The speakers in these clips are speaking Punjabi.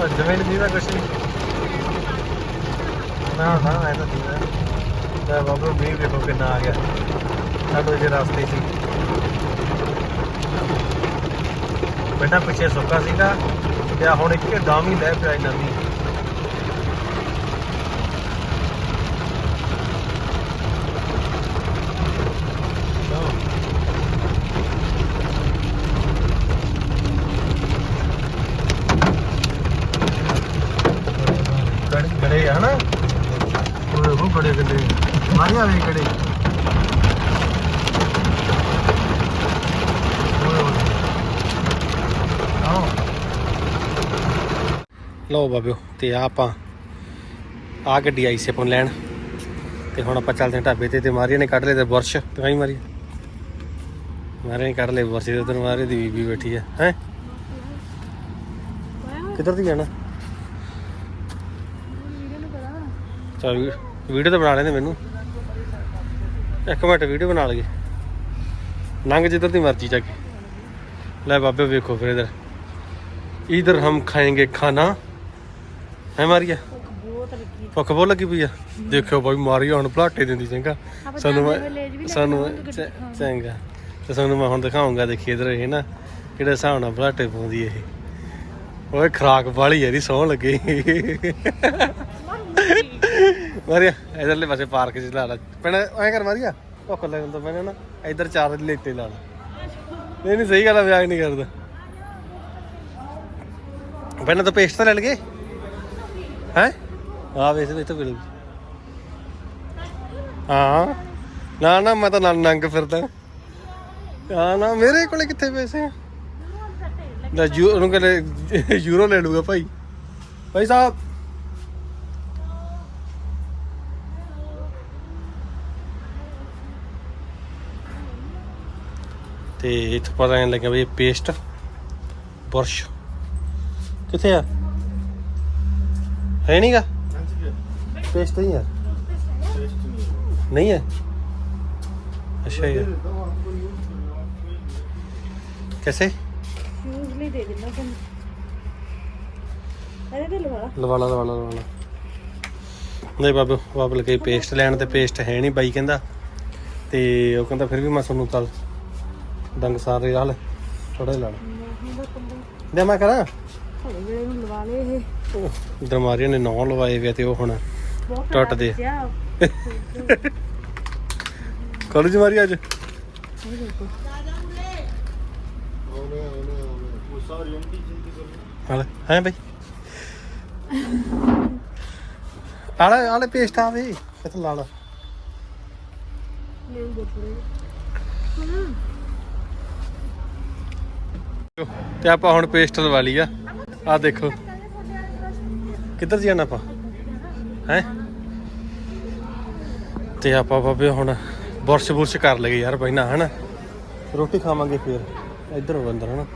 ਦਾ ਕੁਛ ਨਹੀਂ ਨਾ ਨਾ ਐ ਤਾਂ ਨਹੀਂ ਹੈ ਬਾਬੂ ਮੀਂਹ ਵੇਖੋ ਕਿੰਨਾ ਆ ਗਿਆ। ਸਾਡੇ ਜੇ ਰਸਤੇ ਸੀ ਪਹਿਲਾਂ ਪਿੱਛੇ ਸੁੱਕਾ ਸੀਗਾ, ਤੇ ਹੁਣ ਇੱਕ ਦਮ ਲੈ ਪਿਆ ਇਹਨਾਂ ਦੀ ਗੜੇ ਆ ਹਨਾ ਬੜੇ ਗੜੇ ਮਾਰਿਆ ਵੇ ਆਓ। ਲਓ ਬਾਬਿਓ ਤੇ ਆ ਆਪਾਂ ਆ ਗੱਡੀ ਆਈ ਸੀ ਆਪਾਂ ਲੈਣ। ਤੇ ਹੁਣ ਆਪਾਂ ਚੱਲਦੇ ਹਾਂ ਢਾਬੇ ਤੇ ਤੇ ਮਾਰੀਆ ਨੇ ਕੱਢ ਲਏ ਤੇ ਬੁਰਸ਼। ਦਿਖਾਈ ਮਾਰੀ ਮਾਰੇ ਨੇ ਕੱਢ ਲਏ ਬੁਰਸ਼ ਤੇ ਉਧਰ ਮਾਰੇ ਦੀ ਬੀਬੀ ਬੈਠੀ ਹੈ ਹੈ? ਕਿੱਧਰ ਦੀ ਜਾਣਾ? ਚਲ ਵੀਡੀਓ ਤਾਂ ਬਣਾ ਲੈਂਦੇ ਮੈਨੂੰ। ਇੱਕ ਮਿੰਟ ਵੀਡੀਓ ਬਣਾ ਲਈਏ। ਲੰਘ ਜਿੱਧਰ ਦੀ ਮਰਜ਼ੀ ਜਾ ਕੇ। ਲੈ ਬਾਬੇ ਵੇਖੋ ਫਿਰ ਇਧਰ। ਇਧਰ ਹਮ ਖਾਏਂਗੇ ਖਾਣਾ। ਹੈ ਮਾਰੀਆ? ਭੁੱਖ ਬਹੁਤ ਲੱਗੀ ਪਈ ਆ। ਦੇਖਿਓ ਬਾਈ ਮਾਰੀਆ ਹੁਣ ਭਲਾਟੇ ਦਿੰਦੀ ਚੰਗਾ। ਸਾਨੂੰ ਮੈਂ ਸਾਨੂੰ ਚੰਗਾ। ਤੇ ਸਾਨੂੰ ਮੈਂ ਹੁਣ ਦਿਖਾਉਂਗਾ ਦੇਖੀ ਇਧਰ ਇਹ ਨਾ ਕਿਹੜੇ ਹਿਸਾਬ ਨਾਲ ਭਲਾਟੇ ਪਾਉਂਦੀ ਇਹ। ਓਏ ਖਰਾਕ ਵਾਲੀ ਇਹਦੀ ਸੌਂ ਲੱਗੇ। ਮਾਰੀਆ ਇਧਰਲੇ ਪਾਸੇ ਪਾਰਕ 'ਚ ਲਾ ਲਾ। ਪੈਣਾ ਐਂ ਕਰ ਮਾਰੀਆ। ਭੁੱਖ ਲੱਗ ਜਾਂਦਾ ਪੈਣਾ ਨਾ, ਇਧਰ ਚਾਰ ਲੇਟੇ ਲਾ ਲਾ। ਨਹੀਂ ਨਹੀਂ, ਸਹੀ ਗੱਲ ਆ ਵਿਆਹ ਨਹੀਂ ਕਰਦਾ। ਪਹਿਲਾਂ ਤਾਂ ਪੇਸਟ ਤਾਂ ਲੈ ਲਗੇ ਹੈ? ਆ ਵੇਸ ਵਿੱਚ ਤਾਂ ਹਾਂ। ਨਾ ਨਾ, ਮੈਂ ਤਾਂ ਨੰਗ ਫਿਰਦਾ। ਹਾਂ ਨਾ, ਮੇਰੇ ਕੋਲੇ ਕਿੱਥੇ ਪੈਸੇ ਆ? ਲੈ, ਯੂ ਉਹਨੂੰ ਕਹਿੰਦੇ ਯੂਰੋ ਲੈ ਲੂਗਾ ਭਾਈ। ਭਾਈ ਸਾਹਿਬ ਤੇ ਇੱਥੇ ਪਤਾ ਨਹੀਂ ਲੱਗਿਆ ਵੀ ਇਹ ਪੇਸਟ ਬੁਰਸ਼। ਕਿੱਥੇ ਆ? ਹੈ ਨਹੀਂਗਾ? ਪੇਸਟ ਨਹੀਂ ਆ। ਨਹੀਂ ਹੈ? ਅੱਛਾ ਯਾਰ कैसे ਸ਼ੂਜ਼ ਲਈ ਦੇ ਦਿੰਦਾ ਤੁਹਾਨੂੰ। ਇਹਦੇ ਤੇ ਲਵਾ ਲਵਾ ਲਾ ਲਵਾ ਲਾ ਲਵਾ ਲਾ। ਨਹੀਂ ਬਾਬੂ ਬਾਬੂ ਲਗੇ ਪੇਸਟ ਲੈਣ ਤੇ ਪੇਸਟ ਹੈ ਨਹੀਂ ਬਾਈ ਕਹਿੰਦਾ। ਤੇ ਉਹ ਕਹਿੰਦਾ ਫਿਰ ਵੀ ਮੈਂ ਤੁਹਾਨੂੰ ਕੱਲ ਡੰਗ ਸਾਰੇ ਰਾਲ ਥੋੜਾ ਲਾ ਦੇ ਮੈਂ ਕਰਾਂ? ਹਲੇ ਵੇਲੇ ਨੂੰ ਲਵਾ ਲਏ ਇਹ ਦਰਮਾਰੀਆਂ ਨੇ ਨੌ ਲਵਾਏ ਵੇ ਤੇ ਉਹ ਹੁਣ ਟੁੱਟਦੇ। ਕਾਲਜ ਮਾਰੀ ਅੱਜ? ਹਾਲੇ ਹੈ ਬਈ? ਆਲੇ ਆਲੇ ਪੇਸਟ ਆਵੇ ਕਿੱਥੇ ਲਾ ਲਾ ਲੈ। ਉਹ ਥੋੜੇ ਤੇ ਆਪਾਂ ਹੁਣ ਪੇਸਟ ਲਵਾ ਲਈ ਆ। ਆ ਦੇਖੋ। ਕਿੱਧਰ ਜਾਣਾ ਆਪਾਂ? ਹੈ? ਤੇ ਆਪਾਂ ਬਾਬੇ ਹੁਣ ਬੁਰਸ਼ ਬੁਰਸ਼ ਕਰ ਲਗੇ ਯਾਰ ਪਹਿਲਾਂ ਹਨਾ? ਰੋਟੀ ਖਾਵਾਂਗੇ ਫਿਰ। ਇੱਧਰ ਹੋ, ਅੰਦਰ, ਹਨਾ?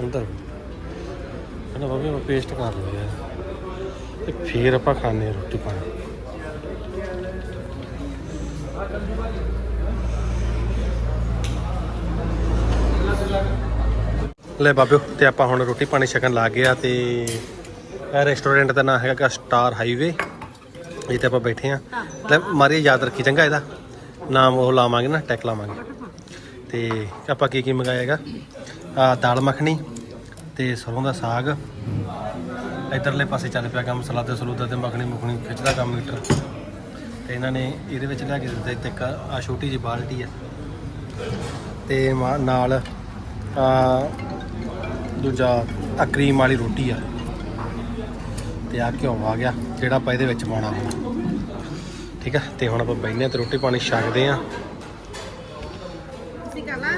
ਅੰਦਰ। ਹਨਾ ਬਾਬੇ, ਆਪਾਂ ਪੇਸਟ ਕਰ ਲਗੇ ਯਾਰ। ਤੇ ਫਿਰ ਆਪਾਂ ਖਾਣੇ ਆ ਰੋਟੀ ਪਾਣੀ। ਲੈ ਬਾਬਿਓ, ਤੇ ਆਪਾਂ ਹੁਣ ਰੋਟੀ ਪਾਣੀ ਛਕਣ ਲੱਗ ਗਿਆ ਆ ਤੇ ਇਹ ਰੈਸਟੋਰੈਂਟ ਦਾ ਨਾਮ ਹੈਗਾ ਸਟਾਰ ਹਾਈਵੇ ਇੱਥੇ ਆਪਾਂ ਬੈਠੇ ਆ। ਲੈ ਮਾਰੀ ਯਾਦ ਰੱਖੀ ਚੰਗਾ ਇਹਦਾ। ਨਾਮ ਉਹ ਲਾਵਾਂਗੇ ਨਾ ਟੈਕ ਲਾਵਾਂਗੇ। ਤੇ ਆਪਾਂ ਕੀ ਕੀ ਮੰਗਾਇਆ ਹੈਗਾ? ਆ ਦਾਲ ਮੱਖਣੀ ਤੇ ਸਰੋਂ ਦਾ ਸਾਗ। ਇਧਰਲੇ ਪਾਸੇ ਚੱਲ ਪਿਆ ਕੰਮ, ਸਲਾਦੇ, ਸਲੂਦਾ ਤੇ ਮੱਖਣੀ ਮੁਖਣੀ ਖਿੱਚਦਾ ਕੰਮ ਮੀਟਰ ਤੇ ਇਹਨਾਂ ਨੇ ਇਹਦੇ ਵਿੱਚ ਲਿਆ ਕੇ ਦਿੱਤਾ ਇੱਥੇ ਇੱਕ ਆ ਛੋਟੀ ਜਿਹੀ ਬਾਲਟੀ ਆ। ਤੇ ਮਾ- ਨਾਲ ਆ ਦੂਜਾ ਆ ਕਰੀਮ ਵਾਲੀ ਰੋਟੀ ਆ। ਤੇ ਆ ਘਿਓ ਆ ਗਿਆ ਜਿਹੜਾ ਆਪਾਂ ਇਹਦੇ ਵਿੱਚ ਪਾਉਣਾ। ਠੀਕ ਆ? ਤੇ ਹੁਣ ਆਪਾਂ ਬੈਠਨੇ ਤੇ ਰੋਟੀ ਪਾਣੀ ਛਕਦੇ ਆ। ਤੁਸੀਂ ਗਾਲਾ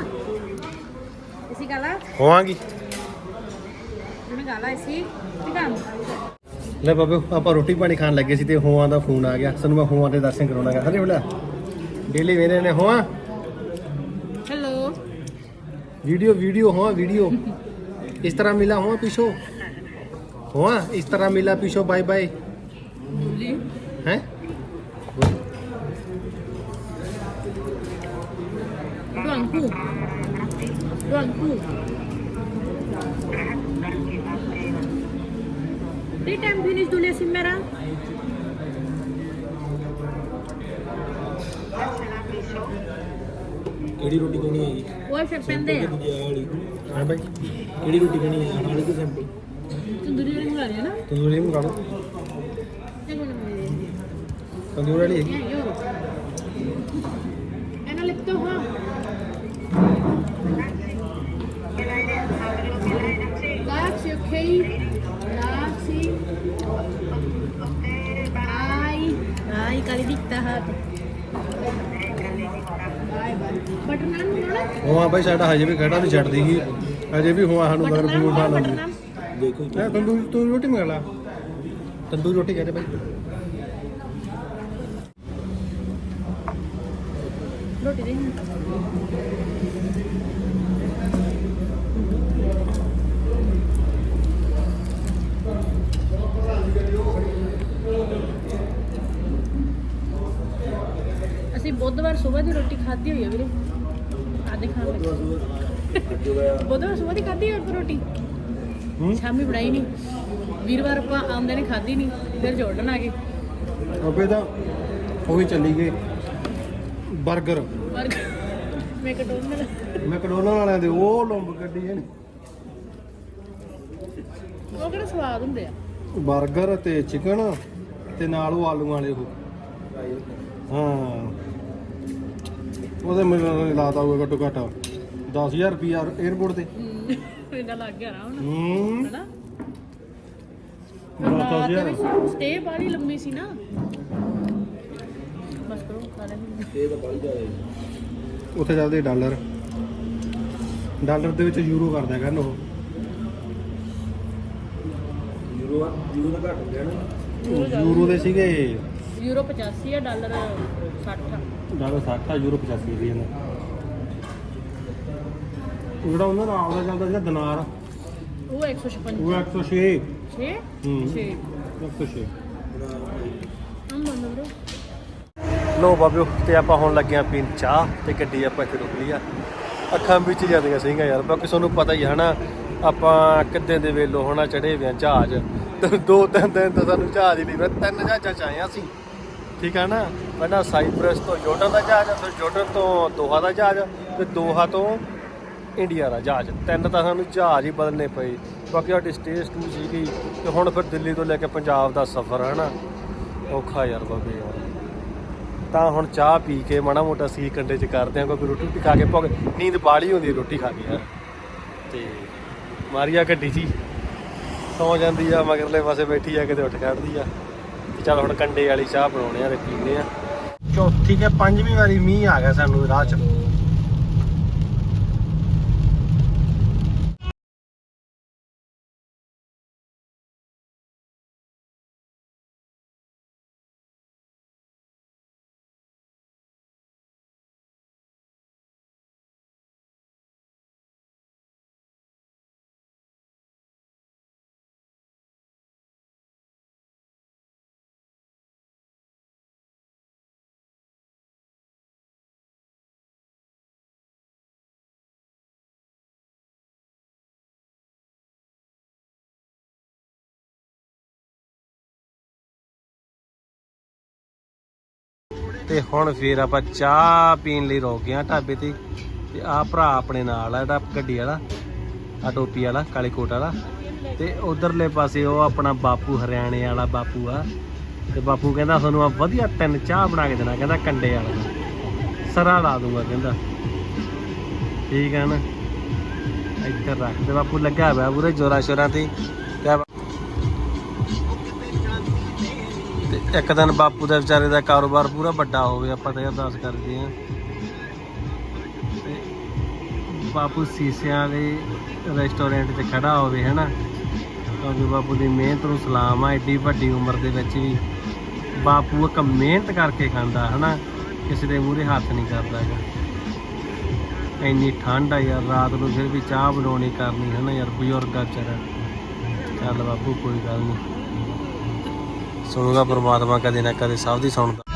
ਤੁਸੀਂ ਗਾਲਾ ਹੋਵਾਂਗੀ। ਤੁਸੀਂ ਗਾਲਾ ਇਸੀ ਟਿਕਾਣ ਲੈ ਬਾਬੇ ਆਪਾਂ ਰੋਟੀ ਪਾਣੀ ਖਾਣ ਲੱਗੇ ਸੀ ਤੇ ਹੋਵਾਂ ਦਾ ਫੋਨ ਆ ਗਿਆ। ਸਾਨੂੰ ਮੈਂ ਹੋਵਾਂ ਦੇ ਦਰਸ਼ਨ ਕਰਾਉਣਾਗਾ। ਹਰੇ ਬੜਾ ਡੇਲੀ ਵੇਰੇ ਨੇ ਹੋਵਾਂ? ਹੈਲੋ ਵੀਡੀਓ ਵੀਡੀਓ ਹੋਵਾਂ ਵੀਡੀਓ। इस तरह मिला हुआ पीछो हुआ इस तरह मिला पीछो बाय बाय हैं đoạn cụ đoạn cụ Three time finish dulu ya si merah. ਕਿਹੜੀ ਰੋਟੀ ਖਾਣੀ ਹੈਗੀ Woi verpende ya. ਦੂਜੀ ਆਹ ਵਾਲੀ ਹਾਂ ਬਾਈ ਕਿਹੜੀ ਰੋਟੀ ਖਾਣੀ ਹੈ ਆਹ ਵਾਲੀ ਕਿ simple Tunduri yang mulai ya na? Tandoori ਮੰਗਾ ਲਓ Yang mana mulai? ਤੰਦੂਰ ਵਾਲੀ ਹੈਗੀ Ya, yo. Enak lip tuh, ha. Taxi, okay. Taxi. Hai. Hai, kali dikta ਉਹ ਆ ਬਾਈ ਸਾਡਾ ਹਜੇ ਵੀ ਖੜਾ ਨਹੀਂ ਛੱਡਦੀ ਸੀ। ਹਜੇ ਵੀ ਹੁਆ ਸਾਨੂੰ ਮਗਰ ਫੂਡ ਖਾ ਲੈਂਦੀ. ਦੇਖੋ ਇਹ ਤੰਦੂਰ ਤੂੰ ਰੋਟੀ ਮੰਗਾ ਲਾ। ਤੰਦੂਰ ਰੋਟੀ ਕਹਦੇ ਬਾਈ Roti deh. ਅਸੀਂ ਬੁੱਧਵਾਰ ਸਵੇਰ ਦੀ ਰੋਟੀ ਖਾਧੀ ਹੋਈ ਹੈ ਵੀਰੇ। ਆਦੇ ਖਾਣ ਲੱਗੇ ਬੁੱਧਵਾਰ ਸਵੇਰ ਦੀ ਖਾਧੀ ਹੋਈ ਆਪਾਂ ਰੋਟੀ? ਹੂੰ? ਸ਼ਾਮੀ ਬਣਾਈ ਨਹੀਂ ਵੀਰਵਾਰ ਆਪਾਂ ਆਉਂਦੇ ਨੇ ਖਾਧੀ ਨਹੀਂ ਫਿਰ ਜੋੜਨ ਆ ਗਏ ਅਬੇ ਤਾਂ ਉਹੀ ਚੱਲੀ ਗਏ 버ਗਰ ਪਰ ਮੈਕਡੋਨਲ ਮੈਕਡੋਨਲ ਵਾਲਿਆਂ ਦੇ ਉਹ ਲੰਬ ਗੱਡੀ ਹੈ ਉਹ ਕਿਹੜਾ ਸਵਾਦ ਹੁੰਦੇ ਆ? 버ਗਰ ਤੇ ਚਿਕਨ ਤੇ ਨਾਲ ਉਹ ਆਲੂ ਵਾਲੇ ਉਹ। ਹਾਂ। ਉਹਦੇ ਮੈਨੂੰ ਲਾਤਾ ਹੋਊਗਾ ਘੱਟੋ ਘੱਟ 10000 ਰੁਪਿਆ 에어ਪੋਰਟ ਤੇ ਇੰਨਾ ਲੱਗ ਗਿਆ ਨਾ ਹੁਣ। ਹੂੰ। ਹੈਨਾ? 10000 ਸਟੇ ਬਾੜੀ ਲੰਮੀ ਸੀ ਨਾ। ਬਸ ਕਰੋ ਖਾ ਲੈ। ਤਾਂ ਬੜੀ ਜ਼ਿਆਦਾ ਹੈ ਉੱਥੇ ਚੱਲਦੇ ਡਾਲਰ। ਡਾਲਰ ਦੇ ਵਿੱਚ ਯੂਰੋ ਕਰਦਾ ਕਰਨ ਉਹ। ਯੂਰੋ ਯੂਰੋ ਦਾ ਘੱਟ ਹੋ ਗਿਆ ਨਾ। ਯੂਰੋ ਦੇ ਸੀਗੇ। ਯੂਰੋ 85 ਆ ਡਾਲਰ 60 ਆ। ਡਾਲਰ 60 ਆ ਯੂਰੋ 85 ਦੀ ਜਾਂਦਾ ਜਿਹੜਾ ਉਹਨਾਂ ਦਾ ਆਪਦਾ ਚੱਲਦਾ ਜਿਹੜਾ ਦਿਨਾਰ ਉਹ 156 ਉਹ 106 6 ਹੂੰ। 6 106 ਹਮ ਬੰਦੋ ਲੋ ਬਾਬਿਓ ਤੇ ਆਪਾਂ ਹੁਣ ਲੱਗੇ ਆ ਪੀਣ ਚਾਹ ਤੇ ਗੱਡੀ ਆਪਾਂ ਇੱਥੇ ਰੁਕ ਲਈ ਆ। ਅੱਖਾਂ ਵਿੱਚ ਜਾਂਦੀਆਂ ਸੀਗੀਆਂ ਯਾਰ ਬਾਕੀ ਤੁਹਾਨੂੰ ਪਤਾ ਹੀ ਹੈ ਨਾ ਆਪਾਂ ਕਿੱਦਾਂ ਦੇ ਵੇਲੋ ਹੋਣਾ ਚੜੇ ਹੋਏ ਆ ਜਹਾਜ਼। ਤੇ ਦੋ ਤਿੰਨ ਦਿਨ ਤਾਂ ਸਾਨੂੰ ਜਹਾਜ਼ ਹੀ ਨਹੀਂ ਤਿੰਨ ਜਹਾਜ਼ਾਂ ਚ ਆਏ ਆ ਅਸੀਂ। ਠੀਕ ਹੈ ਨਾ? ਪਹਿਲਾਂ ਸਾਈਪ੍ਰਸ ਤੋਂ ਜੋਰਡਨ ਦਾ ਜਹਾਜ਼, ਫਿਰ ਜੋਰਡਨ ਤੋਂ ਦੋਹਾ ਦਾ ਜਹਾਜ਼ ਤੇ ਦੋਹਾ ਤੋਂ ਇੰਡੀਆ ਦਾ ਜਹਾਜ਼। ਤਿੰਨ ਤਾਂ ਸਾਨੂੰ ਜਹਾਜ਼ ਹੀ ਬਦਲਨੇ ਪਏ। ਬਾਕੀ ਸਾਡੀ ਸਟੇਜ ਟੂ ਸੀਗੀ ਤੇ ਹੁਣ ਫਿਰ ਦਿੱਲੀ ਤੋਂ ਲੈ ਕੇ ਪੰਜਾਬ ਦਾ ਸਫ਼ਰ ਹੈ ਨਾ? ਔਖਾ ਯਾਰ ਬਾਬੇ ਯਾਰ। ਤਾਂ ਹੁਣ ਚਾਹ ਪੀ ਕੇ ਮਾੜਾ ਮੋਟਾ ਸੀ ਕੰਡੇ ਚ ਕਰਦੇ ਆ ਕਿਉਂਕਿ ਰੋਟੀ ਰੋਟੀ ਖਾ ਕੇ ਭੁੱਖ ਨੀਂਦ ਬਾੜੀ ਹੁੰਦੀ ਰੋਟੀ ਖਾ ਕੇ ਯਾਰ। ਤੇ ਮਾਰੀਆ ਗੱਡੀ ਜੀ। ਸੌ ਜਾਂਦੀ ਆ, ਮਗਰਲੇ ਪਾਸੇ ਬੈਠੀ ਆ, ਕਿਤੇ ਉੱਠ ਖੜਦੀ ਆ। ਚੱਲ ਹੁਣ ਕੰਡੇ ਵਾਲੀ ਚਾਹ ਬਣਾਉਣੇ ਆ ਤੇ ਪੀਣੇ ਆ। ਚੌਥੀ ਕੇ ਪੰਜਵੀਂ ਵਾਰੀ ਮੀਂਹ ਆ ਗਿਆ ਸਾਨੂੰ ਰਾਹ ਚ। ਤੇ ਹੁਣ ਫੇਰ ਆਪਾਂ ਚਾਹ ਪੀਣ ਲਈ ਰੋਕ ਗਏ ਆ ਢਾਬੇ ਤੇ। ਤੇ ਆ ਭਰਾ ਆਪਣੇ ਨਾਲ ਆ, ਜਿਹੜਾ ਗੱਡੀ ਵਾਲਾ ਆ ਟੋਪੀ ਵਾਲਾ, ਕਾਲੇ ਕੋਟ ਵਾਲਾ। ਤੇ ਉਧਰਲੇ ਪਾਸੇ ਉਹ ਆਪਣਾ ਬਾਪੂ ਹਰਿਆਣੇ ਵਾਲਾ ਬਾਪੂ ਆ। ਤੇ ਬਾਪੂ ਕਹਿੰਦਾ, ਤੁਹਾਨੂੰ ਆ ਵਧੀਆ ਤਿੰਨ ਚਾਹ ਬਣਾ ਕੇ ਦੇਣਾ। ਕਹਿੰਦਾ, ਕੰਡੇ ਵਾਲਾ। ਸਰਾ ਲਾ ਦੂੰਗਾ, ਕਹਿੰਦਾ। ਠੀਕ ਹੈ ਨਾ? ਇੱਧਰ ਰੱਖ। ਤੇ ਬਾਪੂ ਲੱਗਾ ਹੋਇਆ ਪੂਰੇ ਜੋਰਾ ਸ਼ੋਰਾਂ ਤੇ। ਇੱਕ ਦਿਨ ਬਾਪੂ ਦਾ ਵਿਚਾਰੇ ਦਾ ਕਾਰੋਬਾਰ ਪੂਰਾ ਵੱਡਾ ਹੋਵੇ ਆਪਾਂ ਤਾਂ ਅਰਦਾਸ ਕਰਦੇ ਆਂ ਬਾਪੂ ਸੀਸਿਆਂ ਦੇ ਰੈਸਟੋਰੈਂਟ 'ਚ ਖੜਾ ਹੋਵੇ, ਹੈਨਾ? ਕਿਉਂਕਿ ਬਾਪੂ ਦੀ ਮਿਹਨਤ ਨੂੰ ਸਲਾਮ ਆ, ਏਡੀ ਵੱਡੀ ਉਮਰ ਦੇ ਵਿੱਚ ਵੀ। ਬਾਪੂ ਇੱਕ ਮਿਹਨਤ ਕਰਕੇ ਖਾਂਦਾ, ਹਨਾ? ਕਿਸੇ ਦੇ ਮੂਹਰੇ ਹੱਥ ਨਹੀਂ ਕਰਦਾ ਹੈਗਾ। ਇੰਨੀ ਠੰਡ ਆ ਯਾਰ, ਰਾਤ ਨੂੰ ਫਿਰ ਵੀ ਚਾਹ ਬਣਾਉਣੀ ਕਰਨੀ, ਹਨਾ ਯਾਰ, ਬਜ਼ੁਰਗਾ ਵਿਚਾਰਾ। ਚੱਲ ਬਾਪੂ, ਕੋਈ ਗੱਲ ਨਹੀਂ ਸੁਣੂਗਾ ਪ੍ਰਮਾਤਮਾ ਕਦੇ ਨਾ ਕਦੇ ਸਭ ਦੀ ਸੁਣਦਾ।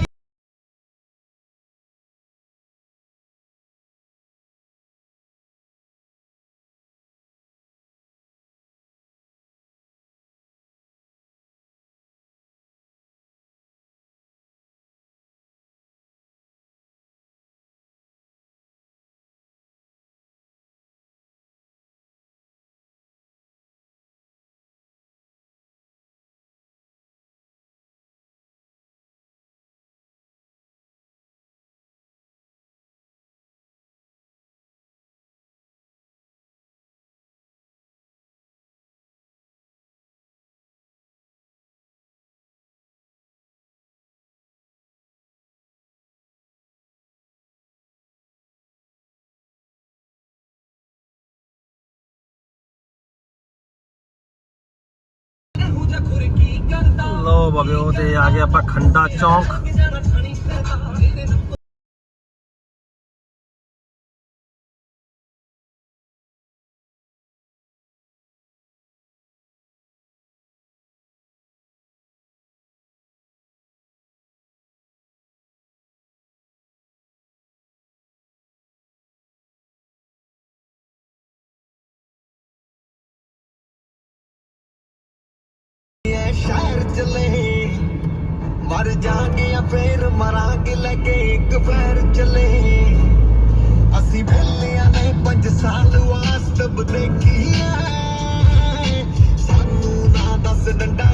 ਲੋ ਬਾਬਿਓ ਤੇ ਆ ਗਿਆ ਆਪਾਂ ਖੰਡਾ ਚੌਂਕ। ਮਰ ਕੇ ਆ, ਫੇਰ ਮਰਾਂਗੇ ਲੈ ਕੇ ਇੱਕ ਫੇਰ ਚਲੇ। ਅਸੀਂ ਭੱਲਿਆਂ ਨੇ ਪੰਜ ਸਾਲ ਵਾਸਤੇ ਦੇਖੀ ਐ। ਸਾਨੂੰ ਨਾ ਦੱਸ ਡੰਡਾ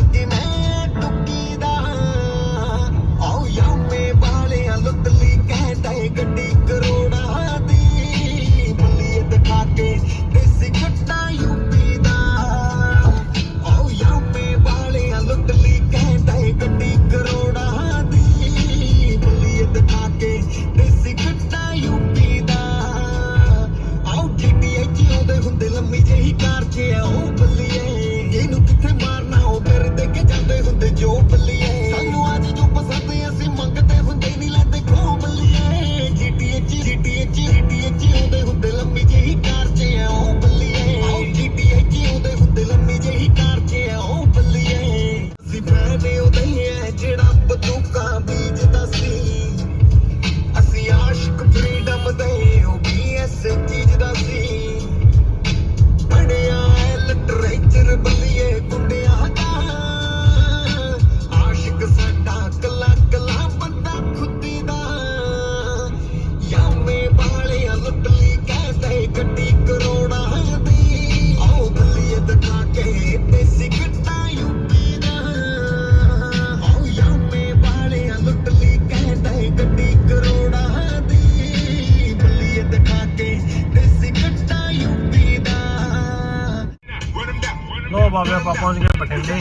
ਆ ਗਿਆ ਆਪਾਂ ਪਹੁੰਚ ਗਏ ਬਠਿੰਡੇ।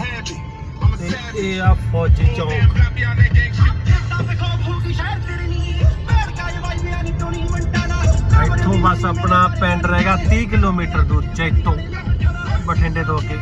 ਤੇ ਇਹ ਆ ਫੌਜੀ ਚੌਕ। ਇੱਥੋਂ ਬਸ ਆਪਣਾ ਪਿੰਡ ਰਹੇਗਾ 30 ਕਿਲੋਮੀਟਰ ਦੂਰ ਚੈਕ ਤੋਂ ਬਠਿੰਡੇ ਤੋਂ ਅੱਗੇ।